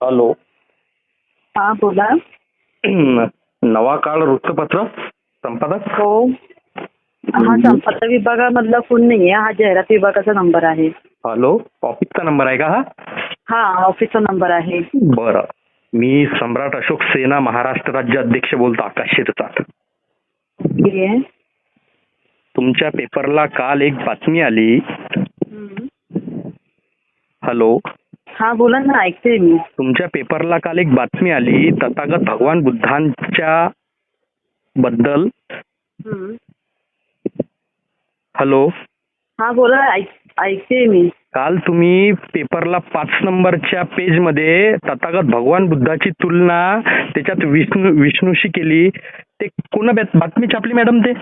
Hello. हा बोला. नवा काळ वृत्तपत्र संपादक? हो. हा संपर्क विभागामधला फोन नाहीये हा जाहिरात विभागाचा नंबर आहे. हॅलो ऑफिसचा नंबर आहे का हा? हा ऑफिसचा नंबर आहे. बरं. मी सम्राट अशोक सेना महाराष्ट्र राज्य अध्यक्ष बोलतो आकाश शिरसाट ठीक आहे तुमच्या पेपरला काल एक बातमी आली. हम्म. हॅलो. हा बोला ना ऐकते मी. तुमच्या पेपरला काल एक बातमी आली तथागत भगवान बुद्धांच्या बद्दल. हॅलो. हा बोला ऐक ऐकते मी. काल तुम्ही पेपरला पाच नंबरच्या पेजमध्ये तथागत भगवान बुद्धाची तुलना त्याच्यात विष्णू विष्णूशी केली. ते कोण बात- बातमी छापली मॅडम ते?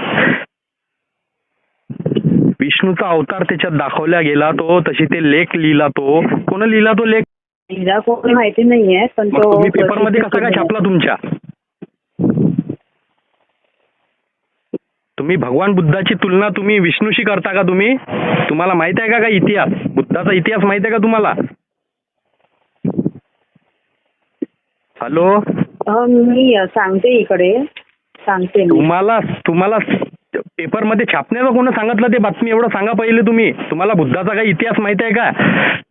विष्णूचा अवतार त्याच्यात दाखवला गेला तो तशी ते लेख लिहिला तो. कोण लिहिला तो लेख? हिला कोणी माहिती नाहीये पण मग तो तुम्ही पेपरमध्ये कसा काय छापला तुमच्या? तुम्ही भगवान बुद्धाची तुलना तुम्ही विष्णूशी करता का तुम्ही? तुम्हाला माहीत आहे का का इतिहास? बुद्धाचा इतिहास माहीत आहे का तुम्हाला? हॅलो? अं, मी सांगते इकडे. सांगते मी. तुम्हाला तुम्हाला पेपरमध्ये छापण्याचं कोण सांगितलं ते बातमी? एवढं सांगा पहिले तुम्ही. तुम्हाला बुद्धाचा काही इतिहास माहीत आहे का?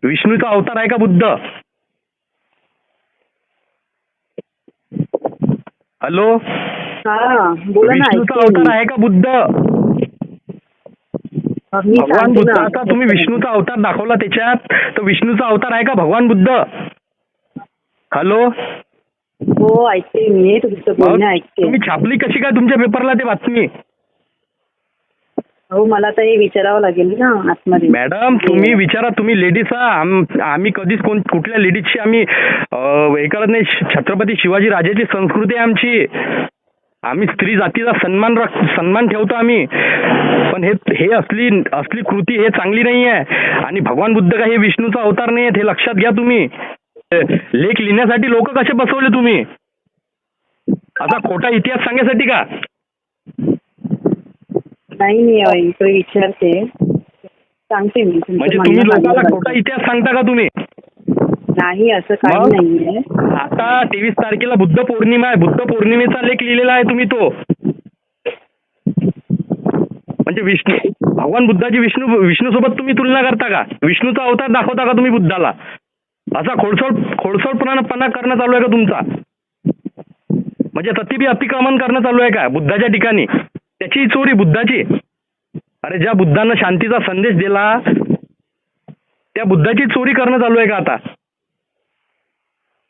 विष्णूचा अवतार आहे का बुद्ध? हॅलो? हा विष्णूचा अवतार आहे का बुद्ध? भगवान. बुद्धाचा तुम्ही विष्णूचा अवतार दाखवला त्याच्यात. तर विष्णूचा अवतार आहे का भगवान बुद्ध? हॅलो? हो ऐकते मी. तुमचं बोलणं ऐकते. तुम्ही छापली कशी काय तुमच्या पेपरला ते बातमी? हो मला आता हे विचारावं लागेल ना आतमध्ये. मॅडम तुम्ही विचारा तुम्ही लेडीज आम्ही कधीच कोण कुठल्या लेडीजची आम्ही अं, हे करत नाही. छत्रपती शिवाजी राजाची संस्कृती आहे आमची. आम्ही स्त्री जातीचा सन्मान राख सन्मान ठेवतो आम्ही. पण हे हे असली असली कृती हे चांगली नाही आहे. आणि भगवान बुद्ध का हे विष्णूचा अवतार नाही आहे हे लक्षात घ्या तुम्ही. लेख लिहिण्यासाठी लोक कसे बसवले तुम्ही? असा खोटा इतिहास सांगण्यासाठी का? नाही मी इकडे विचारते. सांगते मी म्हणजे तुम्ही लोकांना खोटा. इतिहास सांगता का तुम्ही? नाही असं काही मग? नाहीये आता तेवीस तारखेला बुद्ध पौर्णिमा आहे. बुद्ध पौर्णिमेचा लेख लिहिलेला आहे तुम्ही तो. म्हणजे विष्णू भगवान बुद्धाची विष्णू विष्णू सोबत तुम्ही तुलना करता का? विष्णूचा अवतार दाखवता का तुम्ही बुद्धाला? असा खोडसोड खोडसोडपणा करणं चालू आहे का तुमचा? म्हणजे तत्ती अतिक्रमण करणं चालू आहे का? बुद्धाच्या ठिकाणी. त्याची चोरी बुद्धाची. अरे ज्या बुद्धानं शांतीचा संदेश दिला त्या बुद्धाची चोरी करणं चालू आहे का आता?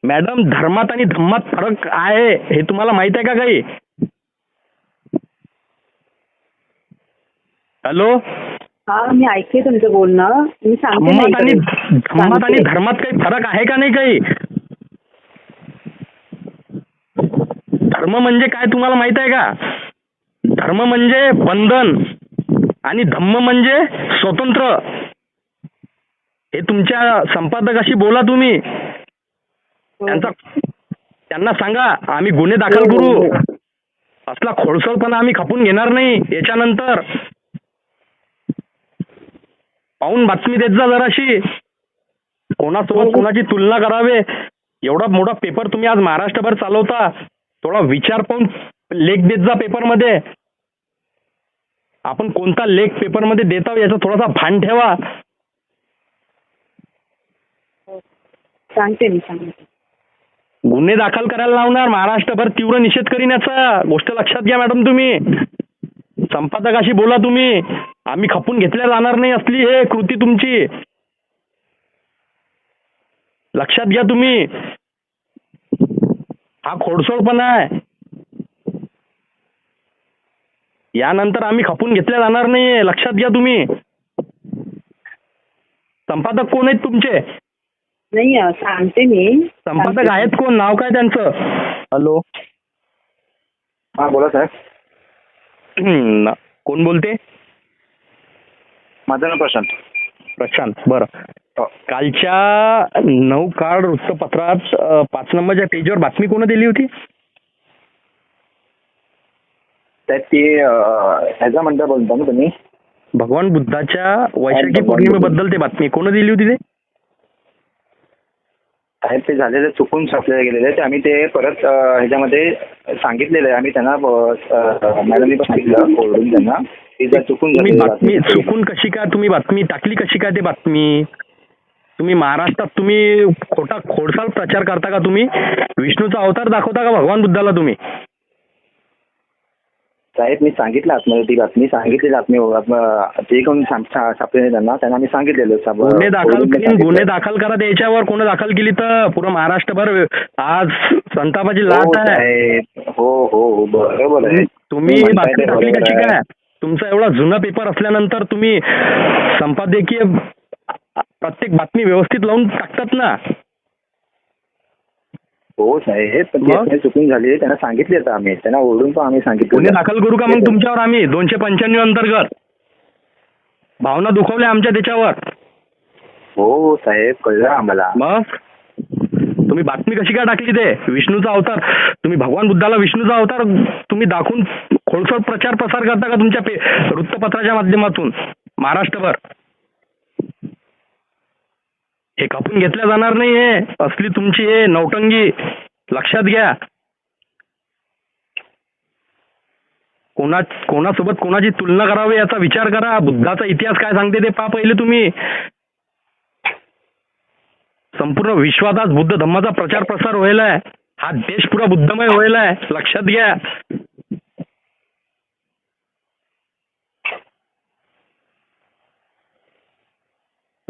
मॅडम धर्मात आणि धम्मात फरक आहे हे तुम्हाला माहीत आहे का काही? हॅलो? हा मी ऐकते तुमचं बोलणं. मी धम्मात आणि. धम्मात. धर्मात काही फरक आहे का नाही काही? धर्म म्हणजे काय तुम्हाला माहीत आहे का? धर्म म्हणजे बंधन आणि धम्म म्हणजे स्वतंत्र. हे तुमच्या संपादकाशी बोला तुम्ही. त्यांचा त्यांना सांगा आम्ही गुन्हे दाखल करू. असला खोडसळपणा आम्ही खपून घेणार नाही याच्यानंतर. पाहून बातमी देत जा जराशी. कोणासोबत कोणाची तुलना करावे. एवढा मोठा पेपर तुम्ही आज महाराष्ट्रभर चालवता. थोडा विचार पाहून लेख देत जा पेपरमध्ये आपण कोणता लेख पेपरमध्ये देत आहोत याचा थोडासा भान ठेवा. सांगते मी सांगते. गुन्हे दाखल करायला लावणार महाराष्ट्रभर तीव्र निषेध करीन याचा गोष्ट लक्षात घ्या मॅडम तुम्ही. संपादकाशी बोला तुम्ही. आम्ही खपून घेतल्या जाणार नाही असली हे कृती तुमची. लक्षात घ्या तुम्ही. हा खोडसोडपणा आहे. यानंतर आम्ही खपून घेतल्या जाणार नाहीये. लक्षात घ्या तुम्ही. संपादक कोण आहेत तुमचे? नाही अं, सांगते मी. संपादक. आहेत कोण? नाव काय त्यांचं? हॅलो. हा बोला साहेब. हम्म, कोण बोलते? माझं नाव प्रशांत. प्रशांत बरं. हो. कालच्या नऊ काळ वृत्तपत्रात अ, पाच नंबरच्या पेजवर बातमी कोण दिली होती? ते ह्याचा म्हणता बोलता ना तुम्ही? भगवान बुद्धाच्या वैशाखी पौर्णिमेबद्दल ते बातमी कोण दिली होती ते? साहेब ते झालेलं चुकून छापलेलं गेलेलं ते आम्ही ते परत ह्याच्यामध्ये सांगितलेलं आहे. आम्ही त्यांना मॅडमनी पण सांगितलं ओरडून त्यांना. की जर चुकून बातमी चुकून कशी काय तुम्ही बातमी टाकली कशी काय ते बातमी? तुम्ही महाराष्ट्रात तुम्ही खोटा खोडसाळ प्रचार करता का तुम्ही? विष्णूचा अवतार दाखवता का भगवान बुद्धाला तुम्ही? साहेब मी सांगितलं आतमध्ये ती बातमी सांगितलेली बातमी अं, जे कोण त्यांना त्यांना मी सांगितलेलं गुन्हे दाखल सांगितलं. गुन्हे दाखल करा त्याच्यावर कोण दाखल केली तर? पुरं महाराष्ट्रभर आज संतापाची हो लाट आहे हो हो हो, बरोबर आहे. तुम्ही म्हणताय बातमी ते टाकली बरोबर कशी आहे. काय? तुमचा एवढा जुना पेपर असल्यानंतर तुम्ही संपादकीय प्रत्येक बातमी व्यवस्थित लावून टाकतात ना? हो साहेब पण ती मग? चुकून झाली. त्यांना सांगितले आता आम्ही त्यांना ओरडून पण आम्ही गुन्हे सांगितलं दाखल करू का मग तुमच्यावर आम्ही? दोनशे पंच्याण्णव अंतर्गत. भावना दुखवल्या आमच्या त्याच्यावर. हो साहेब कळलं आम्हाला. मग? तुम्ही बातमी कशी काय टाकली ते? विष्णूचा अवतार. तुम्ही भगवान बुद्धाला विष्णूचा अवतार तुम्ही दाखवून खोडसळ प्रचार प्रसार करता का तुमच्या पे वृत्तपत्राच्या माध्यमातून? महाराष्ट्रभर. हे कापून घेतल्या जाणार नाही हे असली तुमची हे नौटंगी लक्षात घ्या. कोणा कोणासोबत कोणाची तुलना करावी याचा विचार करा. बुद्धाचा इतिहास काय सांगते ते पहा पहिले तुम्ही. संपूर्ण विश्वात आज बुद्ध धम्माचा प्रचार प्रसार व्हायलाय. हा देश पुरा बुद्धमय व्हायलाय. लक्षात घ्या.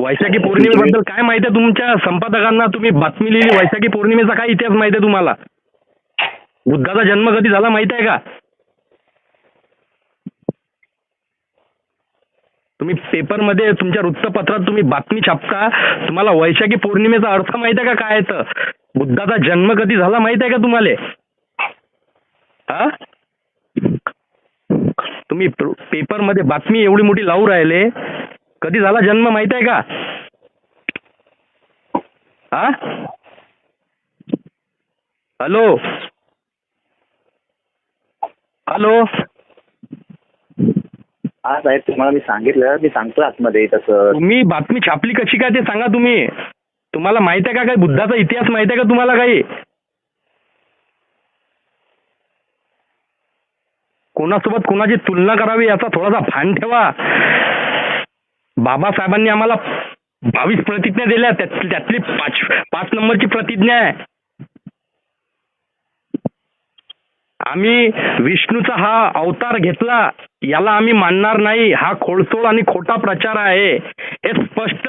वैशाखी पौर्णिमेबद्दल काय माहिती आहे तुमच्या संपादकांना? तुम्ही बातमी लिहिली वैशाखी पौर्णिमेचा काय इतिहास माहिती आहे तुम्हाला? बुद्धाचा जन्म कधी झाला माहिती आहे का? तुम्ही पेपरमध्ये तुमच्या वृत्तपत्रात तुम्ही बातमी छापता. तुम्हाला वैशाखी पौर्णिमेचा अर्थ माहिती आहे का? काय येत तर? बुद्धाचा जन्म कधी झाला माहिती आहे का तुम्हाला? हा तुम्ही पेपर पेपरमध्ये बातमी एवढी मोठी लावू राहिले. कधी झाला जन्म माहिती आहे का? हा हॅलो? हॅलो? हा साहेब तुम्हाला मी सांगितलं मी सांगतो आतमध्ये तसं. तुम्ही बातमी छापली कशी काय ते सांगा तुम्ही. तुम्हाला माहीत आहे का काही? बुद्धाचा इतिहास माहीत आहे का तुम्हाला काही? कोणासोबत कोणाची तुलना करावी याचा थोडासा भान ठेवा. बाबासाहेबांनी आम्हाला बावीस प्रतिज्ञा दिल्या. त्यातली पाच पाच नंबरची प्रतिज्ञा आहे. आम्ही विष्णूचा हा अवतार घेतला याला आम्ही मानणार नाही. हा खोडसोळ आणि खोटा प्रचार आहे. हे स्पष्ट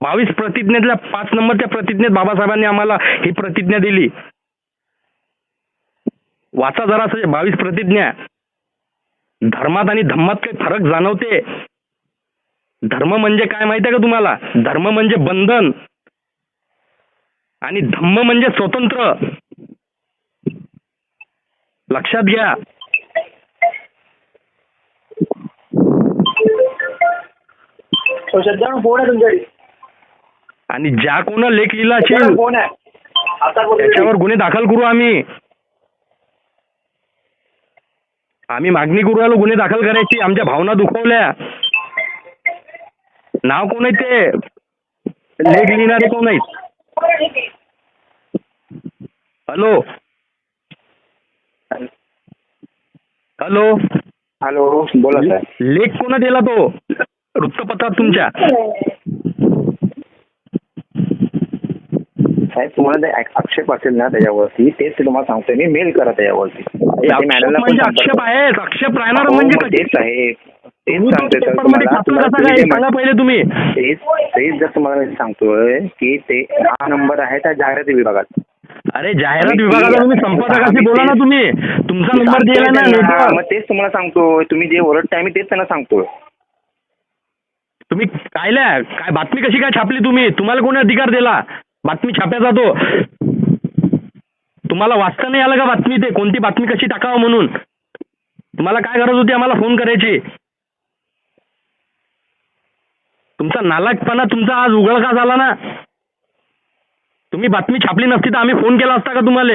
बावीस प्रतिज्ञेतल्या पाच नंबरच्या प्रतिज्ञेत बाबासाहेबांनी आम्हाला ही प्रतिज्ञा दिली. वाचा जरा बावीस प्रतिज्ञा. धर्मात आणि धम्मात काही फरक जाणवते? धर्म म्हणजे काय माहिती आहे का तुम्हाला? धर्म म्हणजे बंधन. आणि धम्म म्हणजे स्वतंत्र. लक्षात घ्या. फोन आहे तुमच्याकडे? आणि ज्या कोण लेख लिहिला असेल फोन आहे? आता त्याच्यावर गुन्हे दाखल करू आम्ही. आम्ही मागणी करू आलो गुन्हे दाखल करायची. आमच्या भावना दुखवल्या. नाव कोण आहे ते? लेख लिहिणारे कोण आहेत? हॅलो? हॅलो? हॅलो बोला साहेब लेख कोणा दिला तो? वृत्तपत्रात तुमच्या? साहेब तुम्हाला आक- आक्षेप असेल ना त्याच्यावरती तेच ते तुम्हाला सांगतोय मी. मेल करा त्याच्यावरती. मॅडमला म्हणजे आक्षेप करा. आहे आक्षेप राहणार हो, म्हणजे तेच आहे. तेच सांगतोय सर तुम्हाला. काय? सांगा पहिले तुम्ही. तेच तेच जर तुम्हाला मी सांगतोय की ते हा नंबर आहे त्या जाहिराती विभागात. अरे जाहिरात विभागाचा तुम्ही संपादकाशी बोला ना तुम्ही. तुमचा नंबर दिला ना मग तेच तुम्हाला सांगतोय. तुम्ही जे ओरडताय मी तेच त्यांना सांगतोय. तुम्ही कायल्या काय बातमी कशी काय छापली तुम्ही? तुम्हाला कोणी अधिकार दिला? बातमी छाप्याचा तो तुम्हाला वाचता नाही आलं का बातमी ते? कोणती बातमी कशी टाकावं म्हणून? तुम्हाला काय गरज होती आम्हाला फोन करायची? तुमचा नालायकपणा तुमचा आज उघड का झाला ना? तुम्ही बातमी छापली नसती तर आम्ही फोन केला असता का तुम्हाला?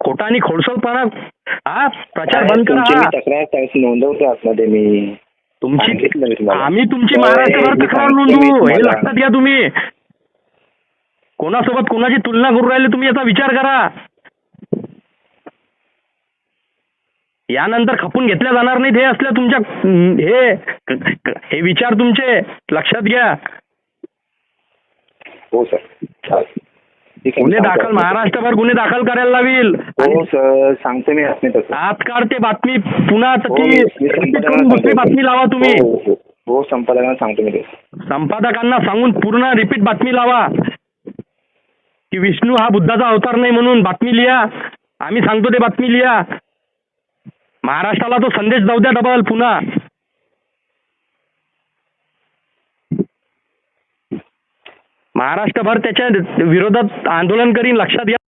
खोटा आणि खोडसळपणा हा? प्रचार बंद तुमची करा तक्रार त्यावेळेस नोंदवतो आतमध्ये मी तुमची सांगितलं मी तुम्हाला. आम्ही तुमची महाराष्ट्रभर मी तक्रार सांगितलं मी नोंदवू हे तुम्हाला. लक्षात घ्या तुम्ही. कोणासोबत कोणाची तुलना करू राहिले तुम्ही याचा विचार करा. यानंतर खपून घेतल्या जाणार नाहीत हे असल्या तुमच्या हे हे विचार तुमचे. लक्षात घ्या. हो सर. गुन्हे. दाखल महाराष्ट्रभर गुन्हे दाखल करायला लावील. हो सर. सांगतो मी आज काढते बातमी पुन्हा हो, ती दुसरी. बातमी लावा तुम्ही. हो, हो, संपादकांना सांगतो मी ते संपादकांना सांगून पूर्ण रिपीट बातमी लावा. की विष्णू हा बुद्धाचा अवतार नाही म्हणून बातमी लिहा. आम्ही सांगतो ते बातमी लिहा. महाराष्ट्राला तो संदेश जाऊ द्या डबल पुन्हा. महाराष्ट्रभर त्याच्या विरोधात आंदोलन करीन लक्षात घ्या.